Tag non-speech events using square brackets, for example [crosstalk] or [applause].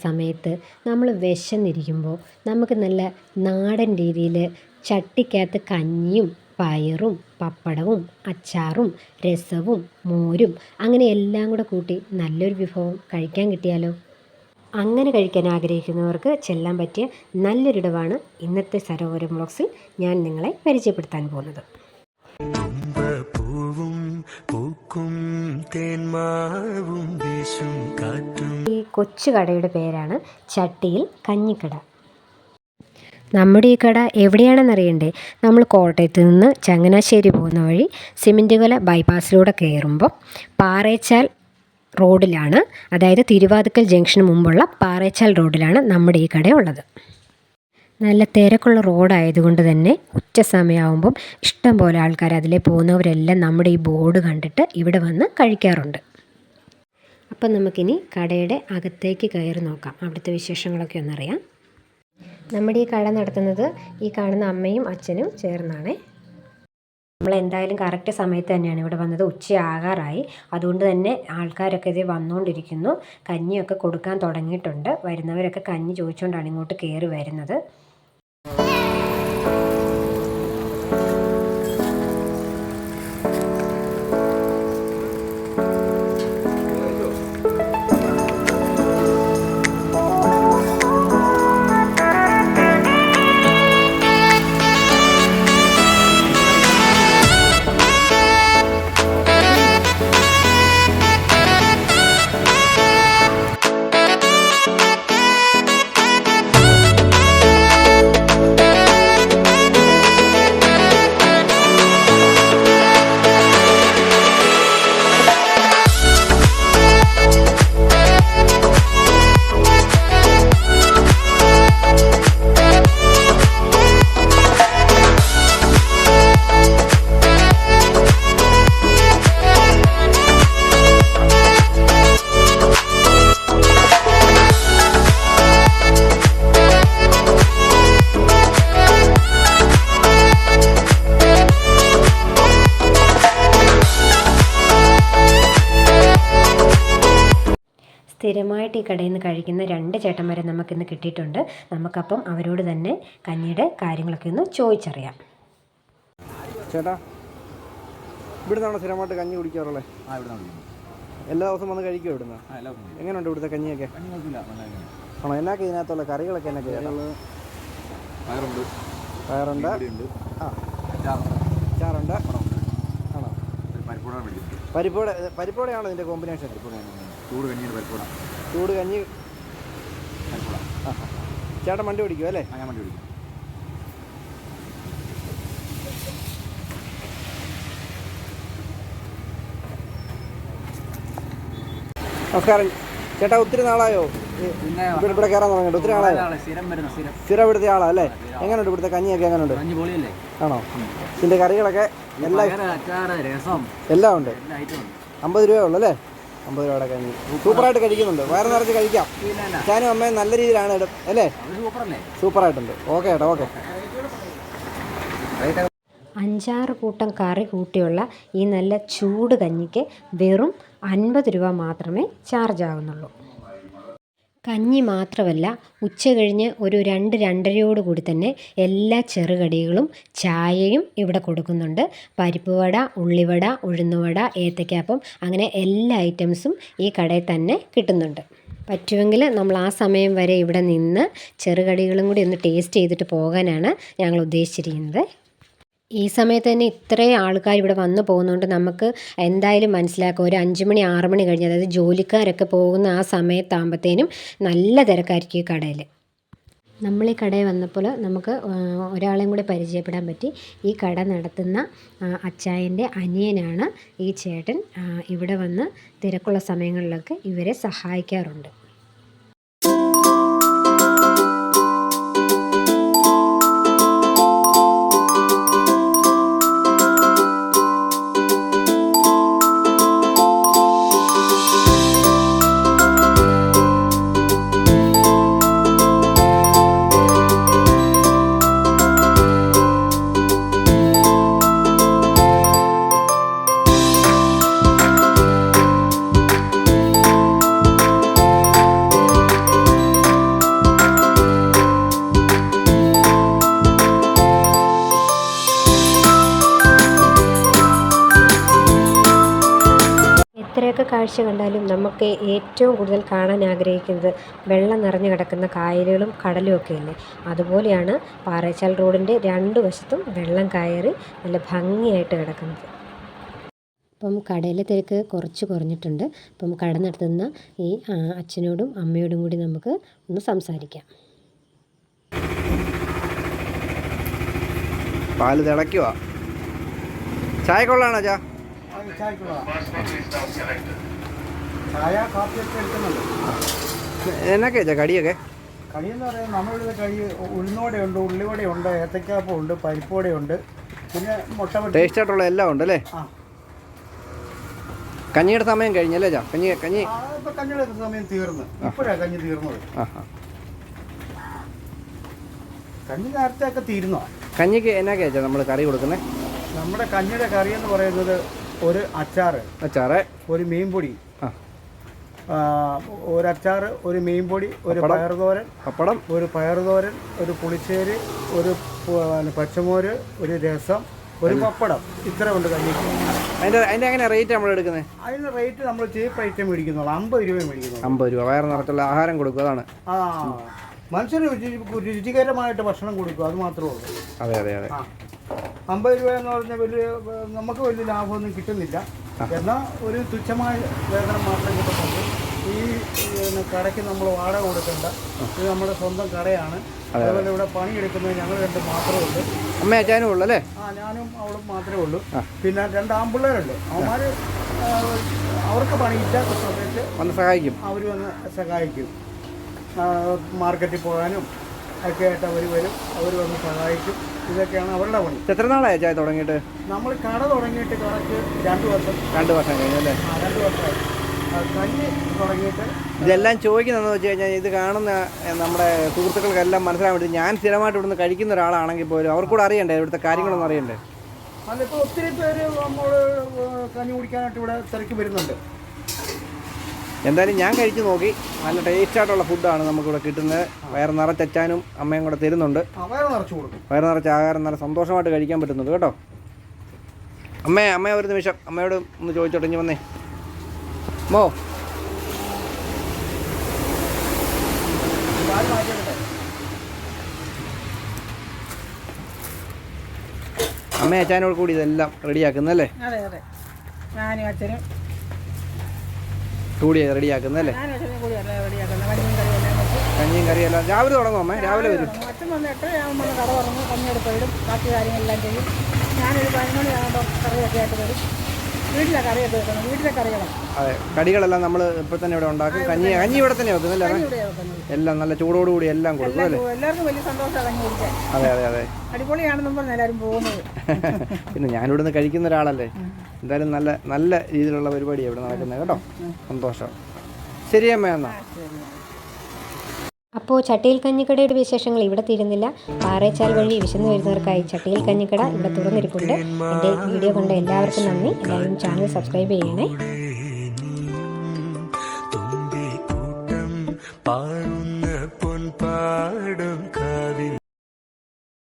സമയത്ത് നമ്മൾ വിശന്നിരിക്കുമ്പോൾ നമുക്ക് നല്ല നാടൻ രീതിയിൽ ചട്ടിക്കകത്ത് കഞ്ഞിയും പയറും പപ്പടവും അച്ചാറും രസവും മോരും അങ്ങനെ എല്ലാം കൂടെ കൂട്ടി നല്ലൊരു വിഭവം കഴിക്കാൻ കിട്ടിയാലോ? അങ്ങനെ കഴിക്കാൻ ആഗ്രഹിക്കുന്നവർക്ക് ചെല്ലാൻ പറ്റിയ നല്ലൊരിടവാണ് ഇന്നത്തെ സരോവരം ബ്ലോക്സിൽ ഞാൻ നിങ്ങളെ പരിചയപ്പെടുത്താൻ പോകുന്നത്. പൂക്കും തേന്മാവും വീശും കാറ്റും. ഈ കൊച്ചു കടയുടെ പേരാണ് ചട്ടിയിൽ കഞ്ഞിക്കട. നമ്മുടെ ഈ കട എവിടെയാണെന്നറിയണ്ടേ? നമ്മൾ കോട്ടയത്ത് നിന്ന് ചങ്ങനാശ്ശേരി പോകുന്ന വഴി സിമന്റുകല ബൈപ്പാസിലൂടെ കയറുമ്പോൾ പാറേച്ചാൽ റോഡിലാണ്. അതായത് തിരുവാതുക്കൽ ജംഗ്ഷന് മുമ്പുള്ള പാറേച്ചാൽ റോഡിലാണ് നമ്മുടെ ഈ കട ഉള്ളത്. നല്ല തിരക്കുള്ള റോഡായതുകൊണ്ട് തന്നെ ഉച്ച സമയമാകുമ്പം ഇഷ്ടം പോലെ ആൾക്കാർ അതിലെ പോകുന്നവരെല്ലാം നമ്മുടെ ഈ ബോർഡ് കണ്ടിട്ട് ഇവിടെ വന്ന് കഴിക്കാറുണ്ട്. അപ്പം നമുക്കിനി കടയുടെ അകത്തേക്ക് കയറി നോക്കാം. അവിടുത്തെ വിശേഷങ്ങളൊക്കെ ഒന്നറിയാം. നമ്മുടെ ഈ കട നടത്തുന്നത് ഈ കാണുന്ന അമ്മയും അച്ഛനും ചേർന്നാണ്. നമ്മൾ എന്തായാലും കറക്റ്റ് സമയത്ത് തന്നെയാണ് ഇവിടെ വന്നത്. ഉച്ചയാകാറായി. അതുകൊണ്ട് തന്നെ ആൾക്കാരൊക്കെ ഇത് വന്നുകൊണ്ടിരിക്കുന്നു കഞ്ഞിയൊക്കെ കൊടുക്കാൻ തുടങ്ങിയിട്ടുണ്ട്. വരുന്നവരൊക്കെ കഞ്ഞി ചോദിച്ചുകൊണ്ടാണ് ഇങ്ങോട്ട് കയറി വരുന്നത്. സ്ഥിരമായിട്ട് ഈ കടയിൽ നിന്ന് കഴിക്കുന്ന രണ്ട് ചേട്ടന്മാരെ നമുക്കിന്ന് കിട്ടിയിട്ടുണ്ട്. നമുക്കപ്പം അവരോട് തന്നെ കഞ്ഞിയുടെ കാര്യങ്ങളൊക്കെ ഒന്ന് ചോദിച്ചറിയാം. ചേട്ടാ ഇവിടുന്നാണോ സ്ഥിരമായിട്ട് കഞ്ഞി കുടിക്കാറുള്ളത് ആ ഇവിടെ നിന്ന് എല്ലാ ദിവസവും വന്ന് കഴിക്കുമോ ഇവിടുന്ന്? എങ്ങനെയുണ്ട് ഇവിടുത്തെ കഞ്ഞിയൊക്കെ? കഞ്ഞി നല്ല കഞ്ഞി ആണോ? എന്നൊക്കെ ഇതിനകത്തുള്ള കറികളൊക്കെ എന്നൊക്കെ പയറുണ്ട്. പയറുണ്ട്. ഉണ്ട് ആ. ചാറുണ്ട് ആണോ? പരിപ്പൂട പരിപ്പോടെ പരിപ്പോടെയാണോ ഇതിന്റെ കോമ്പിനേഷൻ? പരിപ്പൂടയാണ് ചൂട് കഞ്ഞിയുടെ പരിപ്പൂട ചൂട് കഞ്ഞി. പരിപ്പൂട. ചേട്ടൻ വണ്ടി ഓടിക്കും അല്ലേ? ആ ഞാൻ വണ്ടി ഓടിക്കും. നമസ്കാരം. ചേട്ടാ ഒത്തിരി നാളായോ? പിന്നെ ഇവിടെ ഇവിടെ കയറാൻ തുടങ്ങിയിട്ട്. ഒത്തിരി നാളായോ? സ്ഥിരം ഇവിടുത്തെ ആളാ അല്ലേ? എങ്ങനെയുണ്ട് ഇവിടുത്തെ കഞ്ഞിയൊക്കെ എങ്ങനെയുണ്ട് ആണോ? ഇതിന്റെ കറികളൊക്കെ എല്ലാം എല്ലാം ഉണ്ട്. അമ്പത് രൂപയേ ഉള്ളൂ അല്ലേ? അമ്പത് രൂപയുടെ കഞ്ഞി. സൂപ്പറായിട്ട് കഴിക്കുന്നുണ്ട്. വയറ് നിറച്ച് കഴിക്കാം. ഞാനും അമ്മയും നല്ല രീതിയിലാണ് ഇടും അല്ലേ? സൂപ്പറായിട്ടുണ്ട്. ഓക്കെ ഏട്ടാ ഓക്കെ. അഞ്ചാറ് കൂട്ടം കറി കൂട്ടിയുള്ള ഈ നല്ല ചൂട് കഞ്ഞിക്ക് വെറും അൻപത് രൂപ മാത്രമേ ചാർജ് ആകുന്നുള്ളൂ കഞ്ഞി മാത്രമല്ല ഉച്ച കഴിഞ്ഞ് ഒരു രണ്ട് രണ്ടരയോട് കൂടി തന്നെ എല്ലാ ചെറുകടികളും ചായയും ഇവിടെ കൊടുക്കുന്നുണ്ട്. പരിപ്പ് വട ഉള്ളിവട ഉഴുന്നുവട ഏത്തയ്ക്കാപ്പം അങ്ങനെ എല്ലാ ഐറ്റംസും ഈ കടയിൽ തന്നെ കിട്ടുന്നുണ്ട്. പറ്റുമെങ്കിൽ നമ്മൾ ആ സമയം വരെ ഇവിടെ നിന്ന് ചെറുകടികളും കൂടി ഒന്ന് ടേസ്റ്റ് ചെയ്തിട്ട് പോകാനാണ് ഞങ്ങൾ ഉദ്ദേശിച്ചിരിക്കുന്നത്. ഈ സമയത്ത് തന്നെ ഇത്രയും ആൾക്കാർ ഇവിടെ വന്നു പോകുന്നതുകൊണ്ട് നമുക്ക് എന്തായാലും മനസ്സിലാക്കാം. ഒരു അഞ്ച് മണി ആറ് മണി കഴിഞ്ഞ് അതായത് ജോലിക്കാരൊക്കെ പോകുന്ന ആ സമയത്താകുമ്പോഴത്തേനും നല്ല തിരക്കായിരിക്കും ഈ കടയിൽ നമ്മൾ ഈ കടയിൽ വന്നപ്പോൾ നമുക്ക് ഒരാളെയും കൂടി പരിചയപ്പെടാൻ പറ്റി. ഈ കട നടത്തുന്ന അച്ചായന്റെ അനിയനാണ് ഈ ചേട്ടൻ. ഇവിടെ വന്ന് തിരക്കുള്ള സമയങ്ങളിലൊക്കെ ഇവരെ സഹായിക്കാറുണ്ട്. എത്രയൊക്കെ കാഴ്ച കണ്ടാലും നമുക്ക് ഏറ്റവും കൂടുതൽ കാണാൻ ആഗ്രഹിക്കുന്നത് വെള്ളം നിറഞ്ഞു കിടക്കുന്ന കായലുകളും കടലും ഒക്കെയല്ലേ അതുപോലെയാണ് പാറേച്ചാൽ റോഡിന്റെ രണ്ട് വശത്തും വെള്ളം കയറി നല്ല ഭംഗിയായിട്ട് കിടക്കുന്നത്. അപ്പം കടയിലെ തിരക്ക് കുറച്ച് കുറഞ്ഞിട്ടുണ്ട്. അപ്പം കട നടത്തുന്ന ഈ അച്ഛനോടും അമ്മയോടും കൂടി നമുക്ക് ഒന്ന് സംസാരിക്കാം. പാൽ തിളയ്ക്കുക ചായ കൊള്ളാണോ ചാ ചായ കാപ്പിയൊക്കെ എടുക്കുന്നുണ്ട്. എന്നൊക്കെയാ ചാ കടിയൊക്കെ? കടിയെന്ന് പറയുന്നത് നമ്മളിവിടെ കടി ഉഴുന്നോടെയുണ്ട് ഉണ്ട് ഏത്തക്കാപ്പുണ്ട് പരിപ്പോടെയുണ്ട് പിന്നെ മുട്ട ടേസ്റ്റ് ആയിട്ടുള്ള എല്ലാം ഉണ്ട് അല്ലേ കഞ്ഞിയുടെ സമയം കഴിഞ്ഞല്ലേ ചാ കഞ്ഞി കഞ്ഞി. ഇപ്പൊ കഞ്ഞിയുടെ സമയം തീർന്നു. ഇപ്പോഴാണ് കഞ്ഞി തീർന്നത്. കഞ്ഞി നേരത്തെ ഒക്കെ തീരുന്നോ കഞ്ഞിക്ക് എന്നാ കഴിച്ചാ നമ്മൾ കറി കൊടുക്കുന്നത് നമ്മുടെ കഞ്ഞിയുടെ കറി എന്ന് പറയുന്നത് ഒരു അച്ചാറ് അച്ചാറ്. ഒരു മീൻപൊടി. ഒരു അച്ചാറ് ഒരു മീൻപൊടി ഒരു. പയറുതോരൻ പപ്പടം. ഒരു പയറുതോരൻ ഒരു പുളിശ്ശേരി ഒരു പച്ചമോര് ഒരു രസം ഒരു പപ്പടം. ഇത്ര ഉണ്ട് കഞ്ഞിക്ക് അതിന്റെ എങ്ങനെ റേറ്റ് നമ്മൾ എടുക്കുന്നത് അതിന് റേറ്റ് നമ്മൾ ചീപ്പ് ഐറ്റം മേടിക്കുന്നുള്ളൂ. അമ്പത് രൂപ മേടിക്കുന്നു അമ്പത് രൂപ. വയറ് നിറച്ചുള്ള ആഹാരം കൊടുക്കും അതാണ്. ആ. മനുഷ്യന് രുചി രുചികരമായിട്ട് ഭക്ഷണം കൊടുക്കുക അത് മാത്രമേ ഉള്ളൂ. അതെ അതെ അതെ. അമ്പത് രൂപ എന്ന് പറഞ്ഞാൽ വലിയ നമുക്ക് വലിയ ലാഭമൊന്നും കിട്ടുന്നില്ല. എന്നാൽ ഒരു തുച്ഛമായ വേതനം മാത്രം കിട്ടുന്നുണ്ട് ഈ കടയ്ക്ക് നമ്മൾ വാടക കൊടുക്കേണ്ട. ഇത് നമ്മുടെ സ്വന്തം കടയാണ്. അതുപോലെ ഇവിടെ പണിയെടുക്കുന്നത് ഞങ്ങൾ രണ്ട് മാത്രമേ ഉള്ളൂ. അമ്മ അച്ഛനും ഉള്ളു അല്ലേ? ആ ഞാനും അവളും മാത്രമേ ഉള്ളൂ. പിന്നെ രണ്ട് ആൺപിള്ളേരുണ്ട്. അവന്മാർ അവർക്ക് പണിയില്ല സമയത്ത് വന്ന് സഹായിക്കും. അവർ വന്ന് സഹായിക്കും. മാർക്കറ്റിൽ പോകാനും ഒക്കെ ആയിട്ട് അവർ വരും. അവർ വന്ന് സഹായിക്കും. ഇതൊക്കെയാണ് അവരുടെ പണി. എത്ര നാളായി ചായ തുടങ്ങിയിട്ട്? നമ്മൾ കട തുടങ്ങിയിട്ട് കറക്റ്റ് രണ്ട് വർഷം. രണ്ട് വർഷം കഴിഞ്ഞു അല്ലേ? രണ്ട് വർഷമായി. കഞ്ഞി തുടങ്ങിയിട്ട് ഇതെല്ലാം ചോദിക്കുന്നതെന്ന് വെച്ച് കഴിഞ്ഞാൽ ഇത് കാണുന്ന നമ്മുടെ സുഹൃത്തുക്കൾക്കെല്ലാം മനസ്സിലാൻ വേണ്ടി ഞാൻ സ്ഥിരമായിട്ട് ഇവിടുന്ന് കഴിക്കുന്ന ഒരാളാണെങ്കിൽ പോലും അവർക്കൂടെ അറിയണ്ടേ? ഇവിടുത്തെ കാര്യങ്ങളൊന്നും അറിയണ്ടേ? അതിപ്പോൾ ഒത്തിരി പേര് നമ്മൾ കഞ്ഞി കുടിക്കാനായിട്ട് ഇവിടെ തിരക്കി വരുന്നുണ്ട്. എന്തായാലും ഞാൻ കഴിച്ചു നോക്കി. നല്ല ടേസ്റ്റ് ആയിട്ടുള്ള ഫുഡാണ് നമുക്കിവിടെ കിട്ടുന്നത്. വയറ് നിറച്ചച്ചാനും അമ്മയും കൂടെ തരുന്നുണ്ട്. വയറ് നിറച്ച് നിറച്ച ആഹാരം നല്ല സന്തോഷമായിട്ട് കഴിക്കാൻ പറ്റുന്നുണ്ട് കേട്ടോ. അമ്മേ അമ്മ ഒരു നിമിഷം. അമ്മയോട് ഒന്ന് ചോദിച്ചോട്ടെ ഇനി വന്നേ. മോ. പാൽ മാറ്റിയെടുക്കട്ടെ അമ്മ അച്ചാനോട് കൂടി ഇതെല്ലാം റെഡിയാക്കുന്നല്ലേ അതെ അതെ. ഞാനും അച്ഛനും കൂടി കൂടി അല്ല? റെഡിയാക്കുന്നത് കഞ്ഞിയും കറിയെല്ലാം രാവിലെ തുടങ്ങും അമ്മേ രാവിലെ വരും. തുടങ്ങും. അച്ഛൻ വന്നിട്ട് ഞാൻ വന്ന് കട തുറന്ന് കഞ്ഞിയെടുത്ത് ഇടും. ബാക്കി കാര്യങ്ങളെല്ലാം ചെയ്യും. ഞാനൊരു പതിനൊന്ന് മണിയാകുമ്പോൾ കറിയൊക്കെ ആയിട്ട് വരും. വീട്ടിലെ കറിയൊക്കെ വെക്കണം. വീട്ടിലെ കറികളാണ് അതെ കടികളെല്ലാം നമ്മൾ ഇപ്പൊ തന്നെ ഇവിടെ ഉണ്ടാക്കും. കഞ്ഞി കഞ്ഞി ഇവിടെ തന്നെ വെക്കുന്നല്ലേ എല്ലാം നല്ല ചൂടോടുകൂടി എല്ലാം കൊടുക്കും അല്ലേ? എല്ലാവർക്കും വലിയ സന്തോഷമാണ് കഞ്ഞി കുടിക്കാൻ. അതെ അതെ അതെ. അടിപൊളിയാണെന്നും പറഞ്ഞ് എല്ലാവരും പോകുന്നത്. [laughs] പിന്നെ ഞാനിവിടുന്ന് കഴിക്കുന്ന ഒരാളല്ലേ? എന്തായാലും നല്ല നല്ല രീതിയിലുള്ള പരിപാടിയാണ് ഇവിടെ നടക്കുന്നത് കേട്ടോ. സന്തോഷം. ശരി അമ്മ എന്നാ. അപ്പോൾ ചട്ടിയിൽ കഞ്ഞിക്കടയുടെ വിശേഷങ്ങൾ ഇവിടെ തീരുന്നില്ല. പാറേച്ചാൽ വഴി വിശന്നു വരുന്നവർക്കായി ചട്ടിയിൽ കഞ്ഞിക്കട ഇവിടെ തുറന്നിരിപ്പുണ്ട്. എന്റെ വീഡിയോ കണ്ട എല്ലാവർക്കും നന്ദി. എല്ലാവരും ചാനൽ സബ്സ്ക്രൈബ് ചെയ്യണേ.